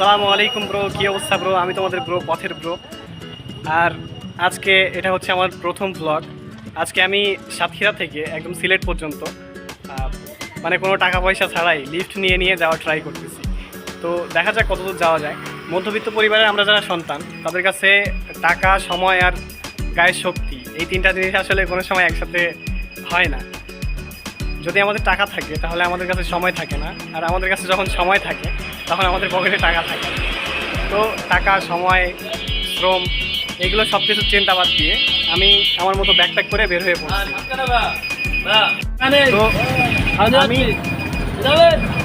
আসসালামু আলাইকুম ব্রো, কী অবস্থা ব্রো? আমি তোমাদের ব্রো, পথের ব্রো। আর আজকে এটা হচ্ছে আমার প্রথম ব্লগ আজকে আমি সাতক্ষীরা থেকে একদম সিলেট পর্যন্ত মানে কোনো টাকা পয়সা ছাড়াই লিফট নিয়ে নিয়ে যাওয়া ট্রাই করতেছি। তো দেখা যাক কতদূর যাওয়া যায়। মধ্যবিত্ত পরিবারের আমরা যারা সন্তান, তাদের কাছে টাকা, সময় আর গায়ের শক্তি, এই তিনটা জিনিস আসলে কোনো সময় একসাথে হয় না। যদি আমাদের টাকা থাকে, তাহলে আমাদের কাছে সময় থাকে না। আর আমাদের কাছে যখন সময় থাকে তখন আমাদের পকেটে টাকা থাকে। তো টাকা সময় শ্রম এগুলো সব কিছু চিন্তা বাদ দিয়ে আমি আমার মতো ব্যাকপ্যাক করে বের হয়ে পড়ছি। তো আমি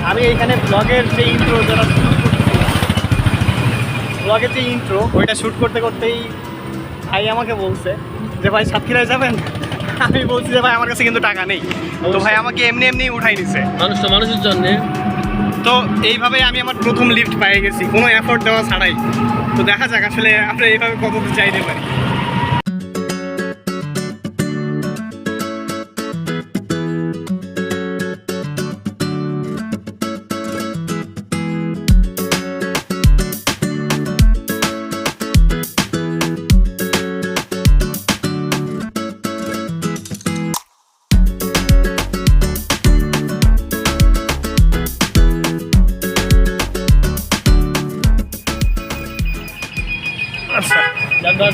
আমি এইখানে ব্লগের যে ইন্ট্রো যারা ব্লগের যে ইন্ট্রো ওইটা শ্যুট করতে করতেই ভাই আমাকে বলছে যে ভাই সাতক্ষীরায় যাবেন? আমি বলছি যে ভাই আমার কাছে কিন্তু টাকা নেই। তো ভাই আমাকে এমনি এমনি উঠাই নিছে মানুষ তো মানুষের জন্য তো এইভাবে আমি আমার প্রথম লিফট পেয়ে গেছি। কোনো এফোর্ট দেওয়া ছাড়াই। তো দেখা যাক আসলে আমরা এইভাবে কত চাইতে পারি।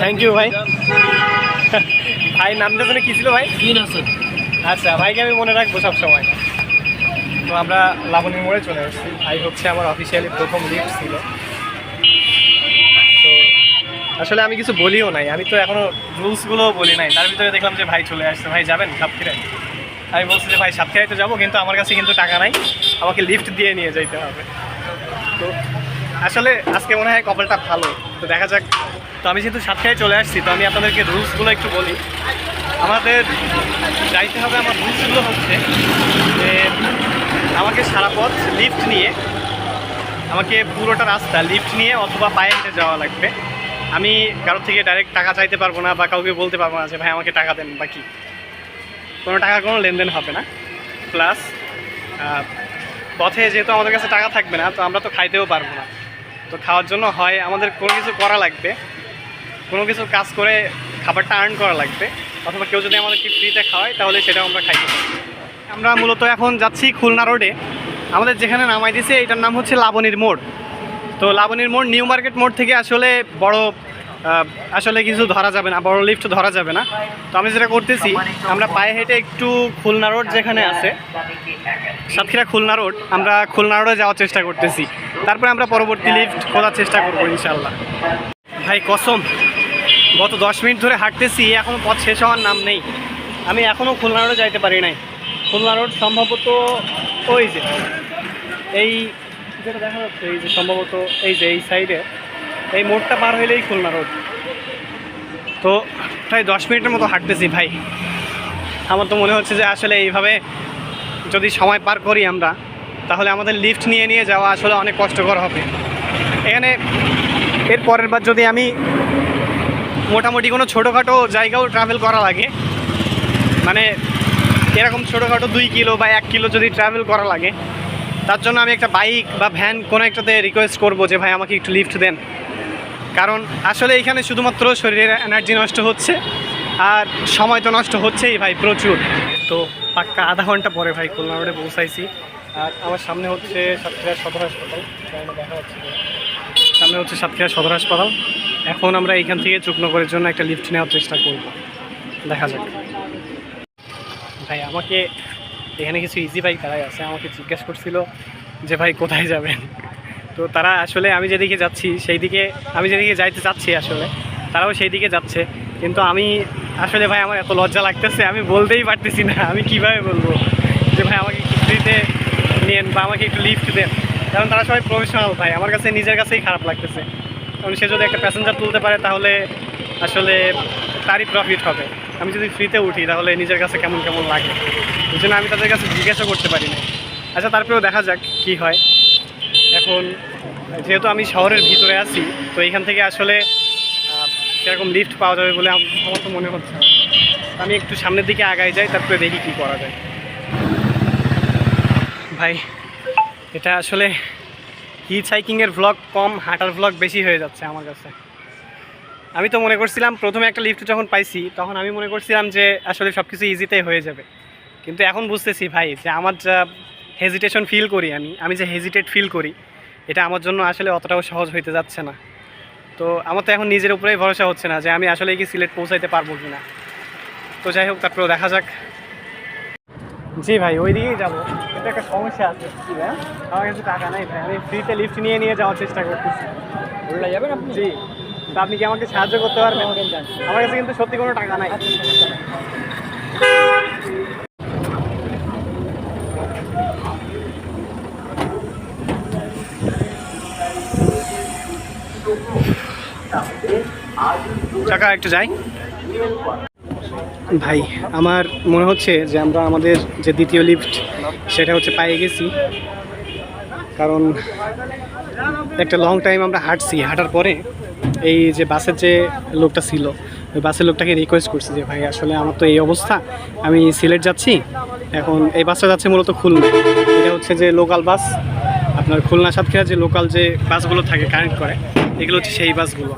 থ্যাংক ইউ ভাই। ভাই নামটা যেন কী ছিল ভাই? আচ্ছা ভাইকে আমি মনে রাখব সব সময় তো আমরা লাবণীর মোড়ে চলে আসছি। ভাই হচ্ছে আমার অফিসিয়ালি প্রথম লিফট ছিল। তো আসলে আমি কিছু বলিও নাই। আমি তো এখনও রুলসগুলো বলি নাই। তার ভিতরে দেখলাম যে ভাই চলে আসছে। ভাই যাবেন সাতক্ষীরায় আমি বলছি যে ভাই সাতক্ষীরায় তো যাব কিন্তু আমার কাছে কিন্তু টাকা নাই। আমাকে লিফট দিয়ে নিয়ে যাইতে হবে। তো আসলে আজকে মনে হয় কপালটা ভালো। তো দেখা যাক তো আমি যেহেতু সাতক্ষীরায় চলে আসছি, তো আমি আপনাদেরকে রুলসগুলো একটু বলি। আমাদের যাইতে হবে, আমার রুলসগুলো হচ্ছে যে আমাকে সারা পথ লিফট নিয়ে, আমাকে পুরোটা রাস্তা লিফট নিয়ে অথবা পায়ে হেঁটে যাওয়া লাগবে। আমি কারোর থেকে ডাইরেক্ট টাকা চাইতে পারব না বা কাউকে বলতে পারব না যে, ভাই, আমাকে টাকা দেন বা কি। কোনো টাকার কোনো লেনদেন হবে না। প্লাস পথে যেহেতু আমাদের কাছে টাকা থাকবে না, তো আমরা তো খাইতেও পারব না। তো খাওয়ার জন্য হয়, আমাদের কোনো কিছু করা লাগবে। কোনো কিছু কাজ করে খাবারটা আর্ন করা লাগবে। অথবা কেউ যদি আমাদেরকে ফ্রিতে খাওয়ায়, তাহলে সেটাও আমরা খাইতে পারি। আমরা মূলত এখন যাচ্ছি খুলনা রোডে আমাদের যেখানে নামাই দিছে, এটার নাম হচ্ছে লাবণীর মোড়। তো লাবণীর মোড় নিউ মার্কেট মোড় থেকে আসলে বড় আসলে কিছু ধরা যাবে না, বড় লিফট ধরা যাবে না। তো আমি যেটা করতেছি, আমরা পায়ে হেঁটে একটু খুলনা রোড যেখানে আছে, সাতক্ষীরা খুলনা রোড আমরা খুলনা রোডে যাওয়ার চেষ্টা করতেছি। তারপরে আমরা পরবর্তী লিফট খোঁজার চেষ্টা করব ইনশাল্লাহ ভাই, কসম? গত দশ মিনিট ধরে হাঁটতেছি এখনও পথ শেষ হওয়ার নাম নেই। আমি এখনও খুলনা রোডে যাইতে পারি নাই। খুলনা রোড সম্ভবত ওই যে, এই যেটা দেখা যাচ্ছে, এই যে সম্ভবত এই যে এই সাইডে এই মোড়টা পার হইলেই খুলনা রোড। তো প্রায় দশ মিনিটের মতো হাঁটতেছি ভাই। আমার তো মনে হচ্ছে যে আসলে এইভাবে যদি সময় পার করি আমরা, তাহলে আমাদের লিফট নিয়ে নিয়ে যাওয়া আসলে অনেক কষ্টকর হবে। এখানে এর পরের বার যদি আমি মোটামুটি কোনো ছোটোখাটো জায়গাও ট্রাভেল করা লাগে। মানে এরকম ছোটোখাটো দুই কিলো বা এক কিলো যদি ট্রাভেল করা লাগে। তার জন্য আমি একটা বাইক বা ভ্যান কোনো একটাতে রিকোয়েস্ট করব যে, ভাই, আমাকে একটু লিফট দেন। কারণ আসলে এখানে শুধুমাত্র শরীরের এনার্জি নষ্ট হচ্ছে, আর সময় তো নষ্ট হচ্ছেই ভাই, প্রচুর। তো পাক্কা আধা ঘণ্টা পরে ভাই খুলনা রোডে পৌঁছাইছি। আর আমার সামনে হচ্ছে সাতক্ষীরা সদর হাসপাতাল। দেখা যাচ্ছে সামনে হচ্ছে সাতক্ষীরা সদর হাসপাতাল। এখন আমরা এইখান থেকে চুকনগরের জন্য একটা লিফট নেওয়ার চেষ্টা করব। দেখা যাক। ভাই, আমাকে এখানে কিছু ইজি বাইক তারাই আছে, আমাকে জিজ্ঞেস করছিল যে ভাই কোথায় যাবেন? তো তারা আসলে আমি যেদিকে যাচ্ছি সেই দিকে আমি যেদিকে যাইতে চাচ্ছি আসলে, তারাও সেই দিকে যাচ্ছে। কিন্তু আমি আসলে ভাই আমার এত লজ্জা লাগতেছে, আমি বলতেই পারতেছি না, আমি কীভাবে বলব? যে ভাই আমাকে ফ্রিতে নেন বা আমাকে একটু লিফট দেন। কারণ তারা সবাই প্রফেশনাল ভাই, আমার কাছে নিজের কাছেই খারাপ লাগতেছে। কারণ সে যদি একটা প্যাসেঞ্জার তুলতে পারে, তাহলে আসলে তারই প্রফিট হবে। আমি যদি ফ্রিতে উঠি, তাহলে নিজের কাছে কেমন কেমন লাগে? এই জন্য আমি তাদের কাছে জিজ্ঞাসা করতে পারি না আচ্ছা তারপরেও দেখা যাক কি হয়। এখন, যেহেতু আমি শহরের ভিতরে আছি, তো এইখান থেকে আসলে সেরকম লিফট পাওয়া যাবে বলে আমার তো মনে হচ্ছে আমি একটু সামনের দিকে আগায় যাই, তারপরে দেখি কি করা যায়। ভাই, এটা আসলে হিচ হাইকিংয়ের ভ্লগ কম, হাঁটার ভ্লগ বেশি হয়ে যাচ্ছে আমার কাছে। আমি তো মনে করছিলাম প্রথমে একটা লিফট যখন পাইছি, তখন আমি মনে করছিলাম যে আসলে সব কিছু ইজিতেই হয়ে যাবে। কিন্তু এখন বুঝতেছি ভাই যে আমার যা হেজিটেশন ফিল করি আমি আমি যে হেজিটেট ফিল করি, এটা আমার জন্য আসলে অতটাও সহজ হইতে যাচ্ছে না। তো আমার তো এখন নিজের উপরেই ভরসা হচ্ছে না যে আমি আসলে কি সিলেট পৌঁছাইতে পারব কি না তো যাই হোক, তারপরেও দেখা যাক। জি ভাই ওই দিকেই যাব। এটা একটা সমস্যা আছে কি ভাই? আমার কাছে টাকা নাই ভাই আমি ফ্রিতে লিফট নিয়ে নিয়ে যাওয়ার চেষ্টা করতেছি। বললে যাবেন আপনি? জি। তা আপনি কি আমাকে সাহায্য করতে পারবেন? আমার কাছে কিন্তু সত্যি কোনো টাকা নাই। চাকা একটু যাই। ভাই আমার মনে হচ্ছে যে আমরা আমাদের যে দ্বিতীয় লিফট সেটা হচ্ছে পাইয়ে গেছি। কারণ একটা লং টাইম আমরা হাঁটছি। হাঁটার পরে এই যে বাসের যে লোকটা ছিল, ওই বাসের লোকটাকে রিকোয়েস্ট করছি যে, ভাই, আসলে আমার তো এই অবস্থা। আমি সিলেট যাচ্ছি। এখন এই বাসটা যাচ্ছে মূলত খুলনা এটা হচ্ছে যে লোকাল বাস আপনার খুলনা সাতক্ষীরা যে লোকাল যে বাসগুলো থাকে কানেক্ট করে, এগুলো হচ্ছে সেই বাসগুলো।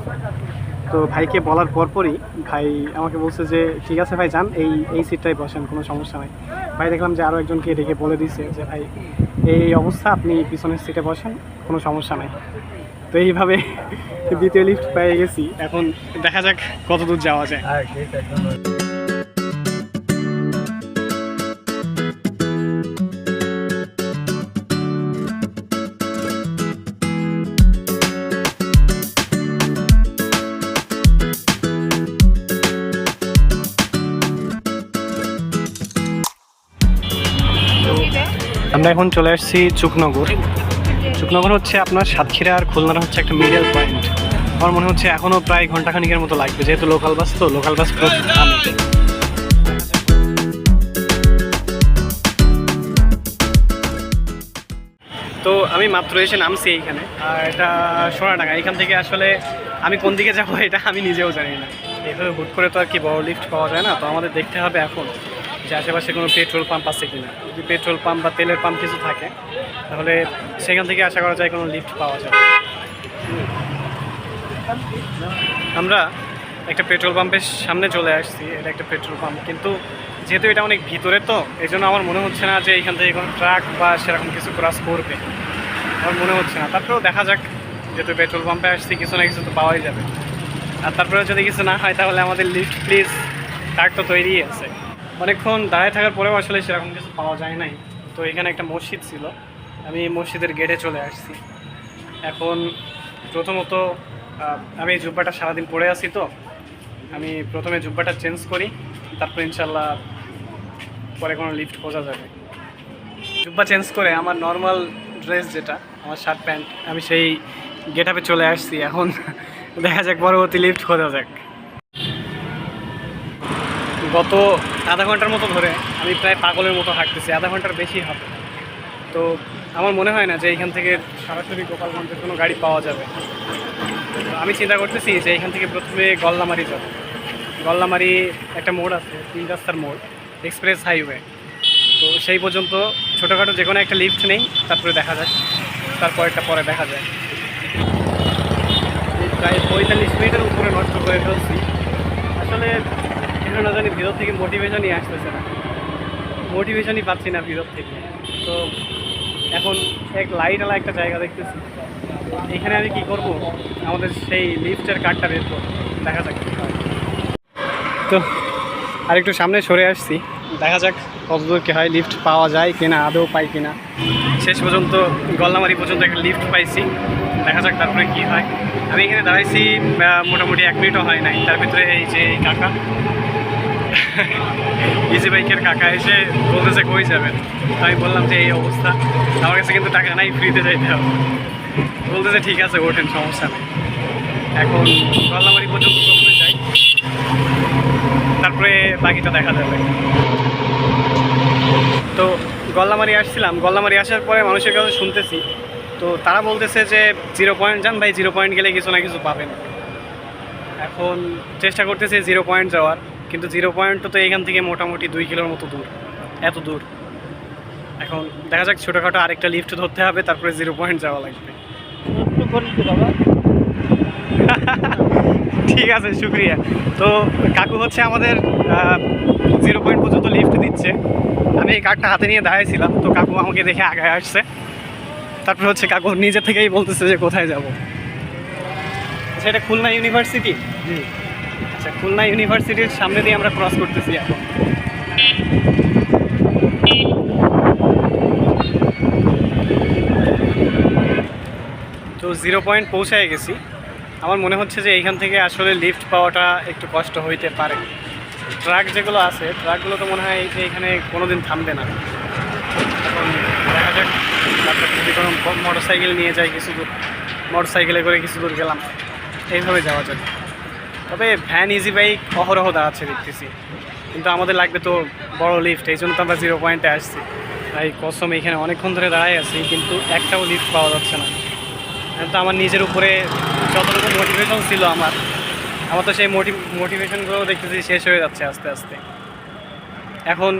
তো ভাইকে বলার পরপরই ভাই আমাকে বলছে যে, ঠিক আছে ভাই, যান, এই এই সিটটাই বসেন, কোনো সমস্যা নাই। ভাই দেখলাম যে আরও একজনকে ডেকে বলে দিছে যে, ভাই, এই অবস্থা, আপনি পিছনের সিটে বসেন, কোনো সমস্যা নাই। তো এইভাবে দ্বিতীয় লিফট পেয়ে গেছি। এখন দেখা যাক কত দূর যাওয়া যায়। এখন চলে আসছি চুকনগর। চুকনগর হচ্ছে আপনার সাতক্ষীরা আর খুলনার হচ্ছে একটা মিডল পয়েন্ট আমার মনে হচ্ছে এখনও প্রায় ঘন্টাখানিকের মতো লাগবে, যেহেতু লোকাল বাস তো লোকাল বাস তো আমি মাত্র এসে নামছি এইখানে, আর এটা সোনাডাঙ্গা এখান থেকে আসলে আমি কোন দিকে যাব এটা আমি নিজেও জানি না। এভাবে হুট করে তো আর কি বড় লিফট পাওয়া যায় না, তো আমাদের দেখতে হবে এখন। যে আশেপাশে কোনো পেট্রোল পাম্প আছে কিনা। যদি পেট্রোল পাম্প বা তেলের পাম্প কিছু থাকে, তাহলে সেখান থেকে আশা করা যায় কোনো লিফট পাওয়া যায় আমরা একটা পেট্রোল পাম্পের সামনে চলে আসছি, এটা একটা পেট্রোল পাম্প। কিন্তু যেহেতু এটা অনেক ভিতরে তো এই জন্য আমার মনে হচ্ছে না যে এখান থেকে কোনো ট্রাক বা সেরকম কিছু ক্রস করবে। আমার মনে হচ্ছে না। তারপরেও দেখা যাক, যেহেতু পেট্রোল পাম্পে আসছি, কিছু না কিছু তো পাওয়াই যাবে। আর তারপরে যদি কিছু না হয়, তাহলে আমাদের লিফট প্লিজ ট্রাক তো তৈরি আছে। অনেকক্ষণ দাঁড়ায় থাকার পরেও আসলে সেরকম কিছু পাওয়া যায় নাই। তো এখানে একটা মসজিদ ছিল। আমি মসজিদের গেটে চলে আসছি। এখন প্রথমত আমি জুব্বাটা সারাদিন পরে আছি তো। আমি প্রথমে জুব্বাটা চেঞ্জ করি, তারপর ইনশাল্লাহ পরে কোনো লিফট খোঁজা যাবে। জুব্বা চেঞ্জ করে আমার নর্মাল ড্রেস যেটা, আমার শার্ট প্যান্ট আমি সেই গেট আপে চলে আসছি। এখন দেখা যাক পরবর্তী লিফট খোঁজা যাক। গত আধা ঘণ্টার মতো ধরে আমি প্রায় পাগলের মতো হাঁটতেছি, আধা ঘণ্টার বেশি হবে তো আমার মনে হয় না যে এখান থেকে সরাসরি গোপালগঞ্জের কোনো গাড়ি পাওয়া যাবে। আমি চিন্তা করতেছি যে এখান থেকে প্রথমে গল্লামারি যাব। গল্লামারি একটা মোড় আছে, তিন রাস্তার মোড়, এক্সপ্রেস হাইওয়ে। তো সেই পর্যন্ত ছোটোখাটো যে কোনো একটা লিফট নেই, তারপরে দেখা যায় তারপর একটা পরে দেখা যায়। প্রায় পঁয়তাল্লিশ মিনিটের উপরে নষ্ট করে ফেলছি। আসলে কেন না জানি ভিতর থেকে মোটিভেশনই আসতেছে না। মোটিভেশনই পাচ্ছি না ভিতর থেকে। তো এখন এক লাইটওয়ালা একটা জায়গা দেখতেছি। এখানে আমি কি করব? আমাদের সেই লিফটের কার্ডটা বের করব। দেখা যাক। তো আর একটু সামনে সরে আসছি। দেখা যাক কতদূর কি হয় লিফট পাওয়া যায় কিনা, আদৌ পাই কিনা। শেষ পর্যন্ত গল্লামারি পর্যন্ত একটা লিফট পাইছি। দেখা যাক তারপরে কি হয়। আমি এখানে দাঁড়াইছি মোটামুটি এক মিনিটও হয় নাই। তার ভিতরে এই যে কাকা। ইজি বাইকের কাকা এসে বলতেছে, কই যাবেন? আমি বললাম যে, এই অবস্থা। আমার কাছে কিন্তু টাকা নাই ফ্রিতে যাইতে হবে। বলতেছে, ঠিক আছে, ওঠেন, সমস্যা নেই। এখন গল্লামারি পর্যন্ত প্রথমে যাই। তারপরে বাকিটা দেখা যাবে। তো গল্লামারি আসছিলাম। গল্লামারি আসার পরে মানুষের কাছে শুনতেছি। তো তারা বলতেছে যে, জিরো পয়েন্ট যান ভাই, জিরো পয়েন্ট গেলে কিছু না কিছু পাবেন। এখন চেষ্টা করতেছে জিরো পয়েন্ট যাওয়ার। কিন্তু জিরো পয়েন্ট তো এখান থেকে মোটামুটি দুই কিলোর মতো দূর, এত দূর। এখন দেখা যাক ছোটোখাটো আরেকটা লিফট ধরতে হবে, তারপরে জিরো পয়েন্ট যাওয়া লাগবে। ঠিক আছে, শুক্রিয়া। তো কাকু হচ্ছে আমাদের জিরো পয়েন্ট পর্যন্ত লিফট দিচ্ছে। আমি এই কার্ডটা হাতে নিয়ে দাঁড়িয়েছিলাম তো কাকু আমাকে দেখে আগায় আসছে। তারপরে হচ্ছে কাকু নিজে থেকেই বলতেছে যে কোথায় যাব। আচ্ছা এটা খুলনা ইউনিভার্সিটি জি। আচ্ছা খুলনা ইউনিভার্সিটির সামনে দিয়ে আমরা ক্রস করতেছি এখন। তো জিরো পয়েন্ট পৌঁছায় গেছি। আমার মনে হচ্ছে যে এইখান থেকে আসলে লিফট পাওয়াটা একটু কষ্ট হইতে পারে। ট্রাক যেগুলো আছে ট্রাকগুলো তো মনে হয় যে এখানে কোনো দিন থামবে না। এখন দেখা যাক, তারপর যদি কোনো মোটর সাইকেল নিয়ে যাই কিছু দূর মোটর সাইকেলে করে কিছু দূর গেলাম, এইভাবে যাওয়া যাবে। তবে ভ্যান ইজি বাইক অহরহ দাঁড়াচ্ছে দেখতেছি। কিন্তু আমাদের লাগবে তো বড় লিফট এই জন্য তো আমরা জিরো পয়েন্টে আসছি। তাই কসম এখানে অনেকক্ষণ ধরে দাঁড়াই আছি কিন্তু একটাও লিফট পাওয়া যাচ্ছে না। এখন তো আমার নিজের উপরে যতটুকু মোটিভেশন ছিল আমার আমার তো সেই মোটিভ মোটিভেশনগুলো দেখতেছি শেষ হয়ে যাচ্ছে আস্তে আস্তে। এখন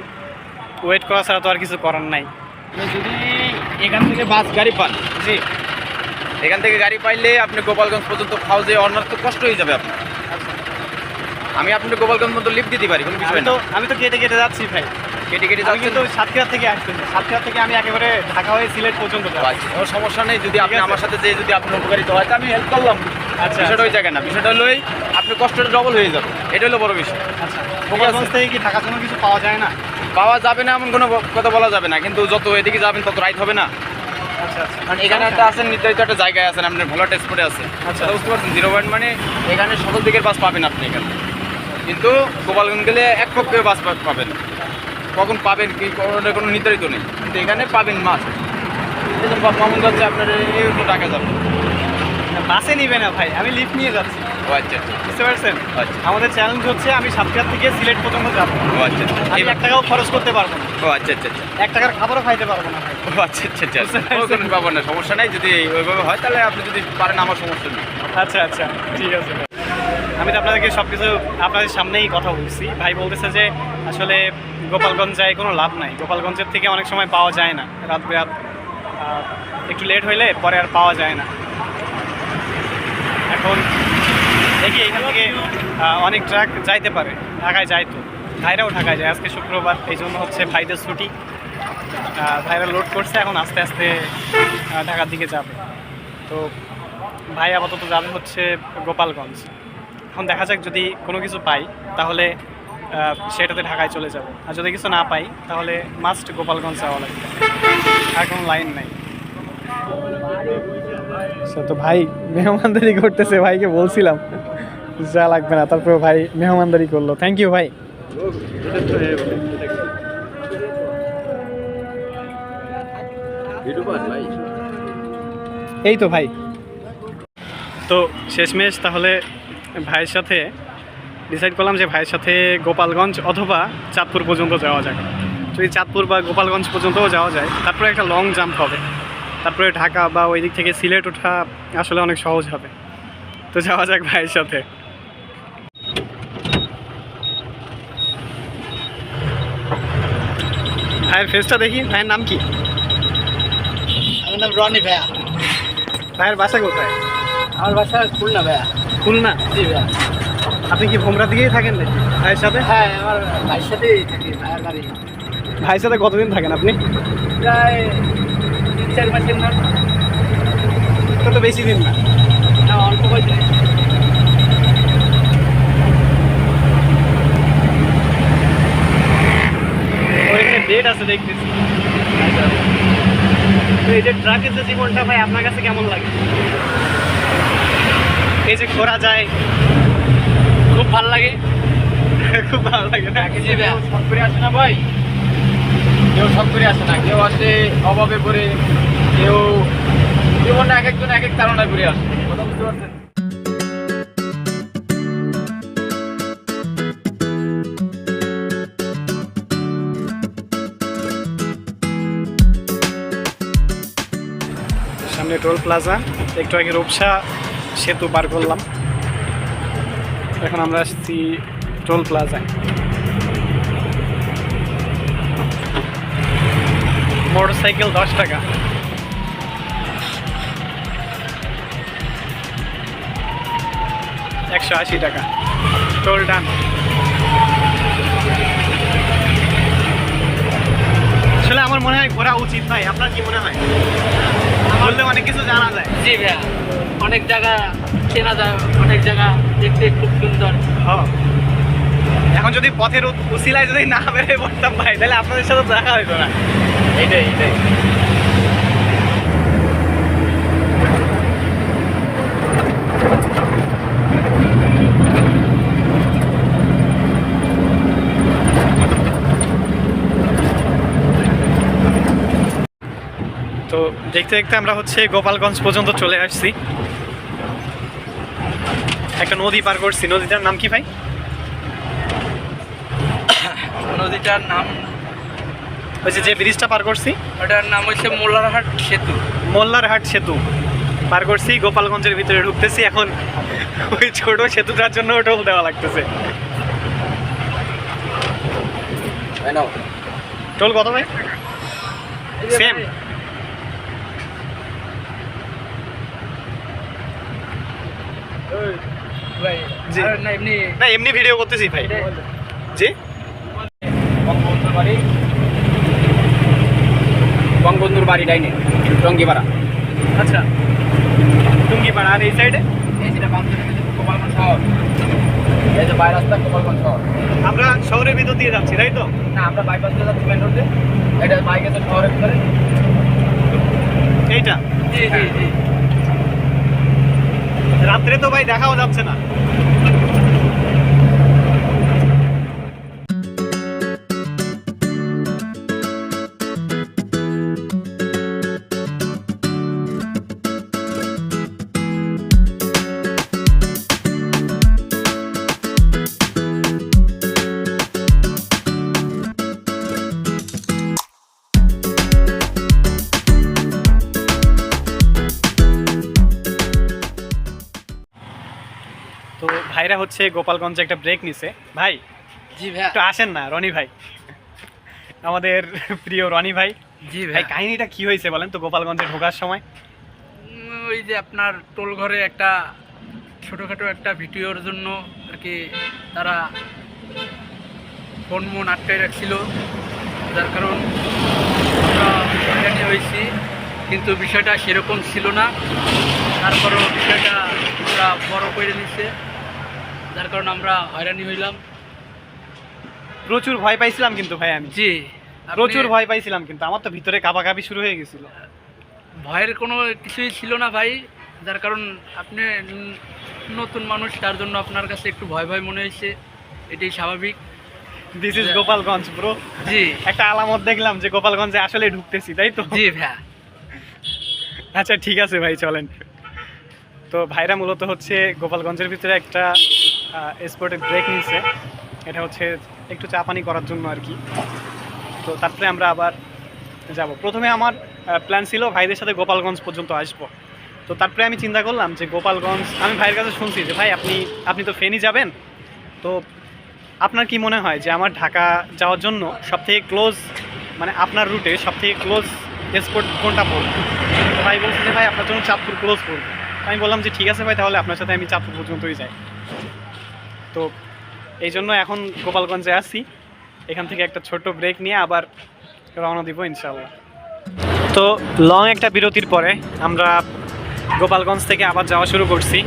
ওয়েট করা ছাড়া তো আর কিছু করার নাই। যদি এখান থেকে বাস গাড়ি পান জি। এখান থেকে গাড়ি পাইলে আপনি গোপালগঞ্জ পর্যন্ত খাওয়া অনার তো কষ্ট হয়ে যাবে আপনার। আমি আপনাকে গোপালগঞ্জ মতো লিফট দিতে পারি কোনো আমি বিষয় তো না। আমি তো কেটে কেটে যাচ্ছি ভাই। কেটে কেটে আমি যাচ্ছেন? কিন্তু সাতক্ষীরা থেকে আসতেছি সাতক্ষীরা থেকে আমি একেবারে ঢাকা হয়ে সিলেট পর্যন্ত যাব আচ্ছা, কোনো সমস্যা নেই। যদি আপনি আছে। আমার সাথে যে যদি আপনার উপকারিত হয় তো আমি হেল্প করলাম। আচ্ছা বিষয়টা ওই জায়গায় না। বিষয়টা হলোই আপনি কষ্টটা ডবল হয়ে যাবে। এটা হলো বড় বিষয়। আচ্ছা। গোপালগঞ্জ থেকে কি ঢাকার জন্য কিছু পাওয়া যায় না? পাওয়া যাবে না এমন কোনো ব- কথা বলা যাবে না। কিন্তু যত এদিকে যাবেন তত রাইট হবে না। আচ্ছা আচ্ছা। কারণ এখানে একটা আছেন নির্ধারিত একটা জায়গায় আছেন। আপনার ভালো একটা স্পটে আছে আচ্ছা। আচ্ছা বুঝতে পারছেন জিরো পয়েন্ট মানে এখানে সকল দিকের বাস পাবেন আপনি এখানে। কিন্তু গোপালগঞ্জ গেলে এক পক্ষে বাস পাবেন। কখন পাবেন কি ওটার কোনো নির্ধারিত নেই। কিন্তু এখানে পাবেন মাস মামুনগঞ্জ আপনার এই টাকা যাবে। বাসে নিবে না ভাই আমি লিফট নিয়ে যাচ্ছি। ও আচ্ছা আচ্ছা। বুঝতে পারছেন? আচ্ছা। আমাদের চ্যালেঞ্জ হচ্ছে আমি সাতক্ষীরা থেকে সিলেট পর্যন্ত যাব। ও আচ্ছা আচ্ছা। আমি এক টাকাও খরচ করতে পারব না। ও আচ্ছা আচ্ছা এক টাকার খাবারও খাইতে পারব না ও আচ্ছা আচ্ছা আচ্ছা। কোনো ব্যাপার না সমস্যা নাই। যদি ওইভাবে হয় তাহলে আপনি যদি পারেন আমার সমস্যা নেই। আচ্ছা আচ্ছা। ঠিক আছে। আমি তো আপনাদেরকে সব কিছু আপনাদের সামনেই কথা বলছি। ভাই বলতেছে যে আসলে গোপালগঞ্জ যায়, কোনো লাভ নাই। গোপালগঞ্জের থেকে অনেক সময় পাওয়া যায় না। রাত বিরাত একটু লেট হইলে পরে আর পাওয়া যায় না। এখন দেখি এখান থেকে অনেক ট্রাক যাইতে পারে। ঢাকায় যায় তো। ভাইরাও ঢাকায় যায়। আজকে শুক্রবার, এই জন্য হচ্ছে ভাইদের ছুটি। ভাইরা লোড করছে, এখন আস্তে আস্তে ঢাকার দিকে যাবে। তো ভাই আপাতত যাবে হচ্ছে গোপালগঞ্জ। এখন দেখা যাক যদি কোনো কিছু পাই তাহলে সেটাতে ঢাকায় চলে যাব। আর যদি কিছু না পাই তাহলে মাস্ট গোপালগঞ্জ যাওয়া লাগবে। আর কোনো লাইন নাই। সে তো ভাই মেহমানদারি করতেছে ভাইকে বলছিলাম। যা লাগবে না তারপরে ভাই মেহমানদারি করল। থ্যাংক ইউ ভাই। এই তো ভাই। তো শেষমেশ তাহলে ভাইয়ের সাথে ডিসাইড করলাম যে ভাইয়ের সাথে গোপালগঞ্জ অথবা চাঁদপুর পর্যন্ত যাওয়া যায় যদি চাঁদপুর বা গোপালগঞ্জ পর্যন্তও যাওয়া যায় তারপরে একটা লং জাম্প হবে। তারপরে ঢাকা বা ওই দিক থেকে সিলেট ওঠা আসলে অনেক সহজ হবে। তো যাওয়া যাক ভাইয়ের সাথে। ভাইয়ের ফেসটা দেখি ভাইয়ের নাম কি? আমার নাম রনি ভাইয়া। ভাইয়ের বাসা কোথায়? আমার বাসা খুলনা ভাইয়া। খুলনা? জি ভাইয়া আপনি কি ভোমরা দিকেই থাকেন নাকি ভাইয়ের সাথে? হ্যাঁ আমার ভাইয়ের সাথেই থাকি ভাইয়ার বাড়ি। ভাইয়ের সাথে কতদিন থাকেন আপনি? প্রায় তিন চার মাসের না তো বেশি দিন না। না অল্প কয়েকদিন ডেট আছে দেখতেছি। তো এই যে ট্রাকের যে জীবনটা ভাই আপনার কাছে কেমন লাগে? এই যে ঘোরা যায় খুব ভালো লাগে। খুব ভালো লাগে না? সব করে আসে না ভাই? কেউ সব করে আসে না কেউ আসে অভাবে পড়ে কেউ জীবনে এক একজন এক এক তারণায় ঘুরে আসে। কথা বুঝতে পারছেন সামনে টোল প্লাজা একটু আগে রূপসা সেতু পার করলাম। এখন আমরা আসছি টোল প্লাজায়। মোটর সাইকেল দশ টাকা। একশো আশি টাকা। Toll done. আসলে আমার মনে হয় ঘোরা উচিত নয় আপনার কি মনে হয়? বললে অনেক কিছু জানা যায়। জি ভাইয়া। অনেক জায়গা চেনা যায় অনেক জায়গা দেখতে খুব সুন্দর। হ্যাঁ। এখন যদি পথের উচিলায় যদি না বেরোয় পড়তাম ভাই তাহলে আপনাদের সাথে দেখা হইতো না। এটাই এইটাই। তো দেখতে দেখতে আমরা হচ্ছে গোপালগঞ্জ পর্যন্ত চলে আসছি। একটা নদী পার করছি। নদীটার নাম কি ভাই? নদীটার নাম ওই যে ব্রিজটা পার করছি। ওটার নাম হচ্ছে মোল্লারহাট সেতু। মোল্লারহাট সেতু। পার করছি গোপালগঞ্জের ভিতরে ঢুকতেছি। এখন ওই ছোট সেতুটার জন্য টোল দেওয়া লাগতেছে। টোল কত ভাই? Same. জি। না এমনি না এমনি ভিডিও করতেছি ভাই। জি? বঙ্গবন্ধুর বাড়ি। বঙ্গবন্ধুর বাড়ি ডাইনে টঙ্গিপাড়া। আচ্ছা। টুঙ্গিপাড়া আর এই সাইডে গোপালগঞ্জ শহর। এই যে বাইরে রাস্তা গোপালগঞ্জ শহর। আমরা শহরের ভিতর দিয়ে যাচ্ছি তাই তো? না আমরা বাইপাস দিয়ে যাচ্ছি মেন রোডে এটা বাইকে তো শহরের ভিতরে। এইটা? জি জি জি। রাত্রে তো ভাই দেখাও যাচ্ছে না। ভাইরা হচ্ছে গোপালগঞ্জে একটা ব্রেক নিছে। ভাই জি ভাই একটু আসেন না রনি ভাই। আমাদের প্রিয় রনি ভাই। জি ভাই কাহিনীটা কি হয়েছে বলেন তো গোপালগঞ্জে ঢোকার সময়? ওই যে আপনার টোল ঘরে একটা ছোটোখাটো একটা ভিডিওর জন্য আর কি তারা ফোন মন আটকাই রাখছিল। যার কারণ আমরা হয়েছি কিন্তু বিষয়টা সেরকম ছিল না। তারপরও বিষয়টা ওরা বড় করে নিচ্ছে যার কারণে আমরা হয়রানি হইলাম। প্রচুর ভয় পাইছিলাম কিন্তু ভাই আমি। জি প্রচুর ভয় পাইছিলাম কিন্তু। আমার তো ভিতরে কাঁপাকাঁপি শুরু হয়ে গেছিল। ভয়ের কোনো কিছুই ছিল না ভাই। যার কারণ আপনি নতুন মানুষ তার জন্য আপনার কাছে একটু ভয় ভয় মনে হয়েছে। এটাই স্বাভাবিক। This is Gopalganj bro ji. একটা আলামত দেখলাম যে গোপালগঞ্জে আসলে ঢুকতেছি তাই তো? জি ভাই আচ্ছা ঠিক আছে ভাই চলেন। তো ভাইরা মূলত হচ্ছে গোপালগঞ্জের ভিতরে একটা স্পোর্টের ব্রেক নিছে। এটা হচ্ছে একটু চা পানি করার জন্য আর কি। তো তারপরে আমরা আবার যাব। প্রথমে আমার প্ল্যান ছিল ভাইদের সাথে গোপালগঞ্জ পর্যন্ত আসব। তো তারপরে আমি চিন্তা করলাম যে গোপালগঞ্জ, আমি ভাইয়ের কাছে শুনছি যে, ভাই, আপনি আপনি তো ফেনি যাবেন? তো আপনার কি মনে হয় যে, আমার ঢাকা যাওয়ার জন্য সবথেকে ক্লোজ মানে আপনার রুটে সবথেকে ক্লোজ স্পট কোনটা পড়বে? ভাই বলছে যে, ভাই, আপনার জন্য চাঁদপুর ক্লোজ পড়বে। আমি বললাম যে, ঠিক আছে ভাই, তাহলে আপনার সাথে আমি চাঁদপুর পর্যন্তই যাই। তো এই জন্য এখন গোপালগঞ্জে আসি এখান থেকে একটা ছোট ব্রেক নিয়ে আবার রওনা দিব ইনশাল্লাহ তো লং একটা বিরতির পরে আমরা গোপালগঞ্জ থেকে আবার যাওয়া শুরু করছি।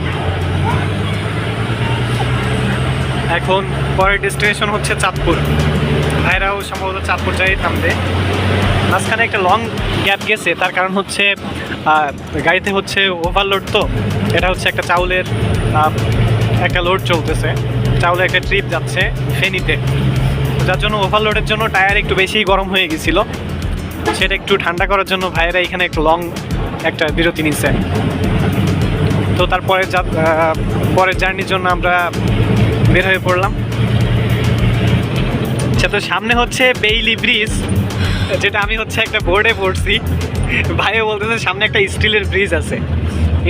এখন পরের ডেস্টিনেশন হচ্ছে চাঁদপুর। ভাইরাও সম্ভবত চাঁদপুর যাই থামবে। মাঝখানে একটা লং গ্যাপ গেছে, তার কারণ হচ্ছে গাড়িতে হচ্ছে ওভারলোড তো। এটা হচ্ছে একটা চাউলের একটা লোড চলতেছে। চাউলের একটা ট্রিপ যাচ্ছে ফেনিতে যার জন্য ওভারলোডের জন্য টায়ার একটু বেশিই গরম হয়ে গেছিল। সেটা একটু ঠান্ডা করার জন্য ভাইয়েরা এখানে একটু লং একটা বিরতি নিচ্ছে। তো তারপরে পরের জার্নির জন্য আমরা বের হয়ে পড়লাম। সে তো সামনে হচ্ছে বেইলি ব্রিজ যেটা আমি হচ্ছে একটা বোর্ডে পড়ছি। ভাইও বলতেছে সামনে একটা স্টিলের ব্রিজ আছে।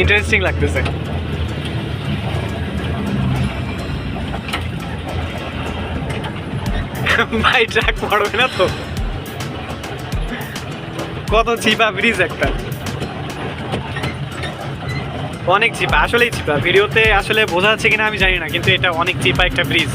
ইন্টারেস্টিং লাগতেছে। ভাই ট্রাক পড়বে না তো। কত চিপা ব্রিজ একটা। অনেক চিপা আসলেই চিপা ভিডিওতে আসলে বোঝা যাচ্ছে কিনা আমি জানি না, কিন্তু এটা অনেক চিপা একটা ব্রিজ।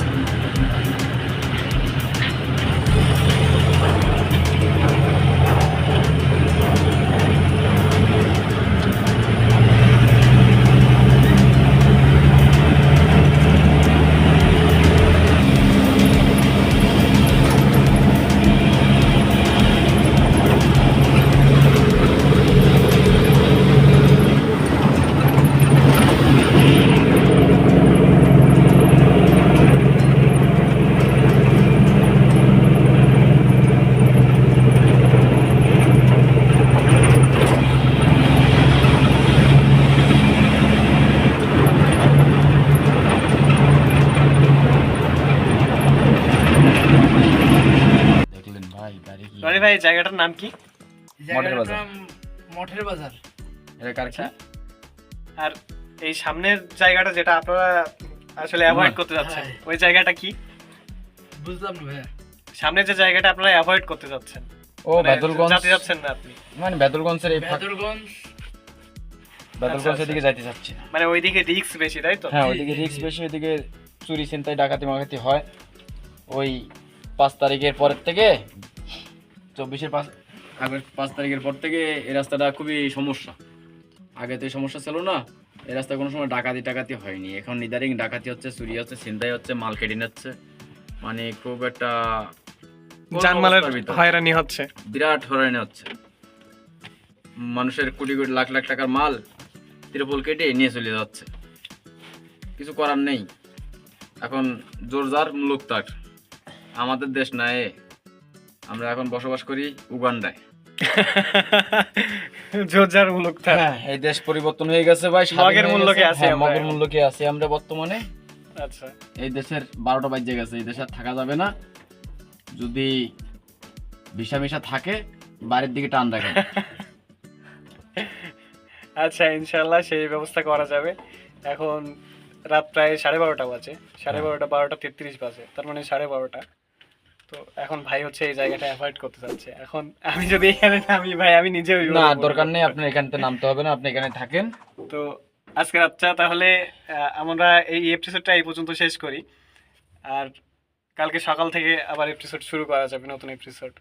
এই জায়গাটার নাম কি? মঠের বাজার। মঠের বাজার। এটা কার কি আর এই সামনের জায়গাটা যেটা আপনারা আসলে অ্যাভয়েড করতে যাচ্ছেন হ্যাঁ। ওই জায়গাটা কি? বুঝলাম না ভাইয়া। সামনের যে জায়গাটা আপনারা অ্যাভয়েড করতে যাচ্ছেন ও মানে বেদুলগঞ্জ। যাতে যাচ্ছেন না আপনি। মানে বেদুলগঞ্জের এই ভেদরগঞ্জ বেদুলগঞ্জের আচ্ছা, দিকে যাইতে চাচ্ছি না। মানে ওইদিকে রিস্ক বেশি তাই তো? হ্যাঁ ওইদিকে জি। বেশি ওইদিকে চুরি ছিনতাই ডাকাতি মাকাতি হয়। ওই পাঁচ তারিখের পরের থেকে চব্বিশের পাঁচ পাঁচ তারিখের পর থেকে এই রাস্তাটা খুবই সমস্যা। আগে তো সমস্যা ছিল না এই রাস্তায় কোনো সময় ডাকাতি টাকাতি হয়নি। এখন নিদারিং ডাকাতি হচ্ছে চুরি হচ্ছে ছিনতাই হচ্ছে মাল কেটে নিচ্ছে। মানে খুব একটা জানমালের হয়রানি হচ্ছে। বিরাট হয়রানি হচ্ছে। মানুষের কোটি কোটি লাখ লাখ টাকার মাল তিরপল কেটে নিয়ে চলে যাচ্ছে। কিছু করার নেই। এখন জোরজার মুলুক তার। আমাদের দেশ না এ। আমরা এখন বসবাস করি উগান্ডায়। জোরজার মুলুক। হ্যাঁ এই দেশ পরিবর্তন হয়ে গেছে ভাই মগের হয়ে মূল্যকে। আছি হ্যাঁ, মগের মূল্যকে আছি আমরা বর্তমানে। আচ্ছা। এই দেশের বারোটা বাজে গেছে এই দেশে থাকা যাবে না। যদি ভিসা মিশা থাকে বাড়ির দিকে টান রাখে আচ্ছা ইনশাল্লাহ সেই ব্যবস্থা করা যাবে। এখন রাত প্রায় সাড়ে বারোটা বাজে। সাড়ে বারোটা বারোটা তেত্রিশ বাজে। তার মানে সাড়ে বারোটা। তো এখন ভাই হচ্ছে এই জায়গাটা অ্যাভয়েড করতে চাচ্ছে। এখন আমি যদি এখানে নামি ভাই আমি নিজে না দরকার নেই আপনার এখানতে নামতে হবে না আপনি এখানে থাকেন। তো আজকে রাতটা তাহলে আমরা এই এপিসোডটা এই পর্যন্ত শেষ করি। আর কালকে সকাল থেকে আবার এপিসোড শুরু করা যাবে নতুন এপিসোড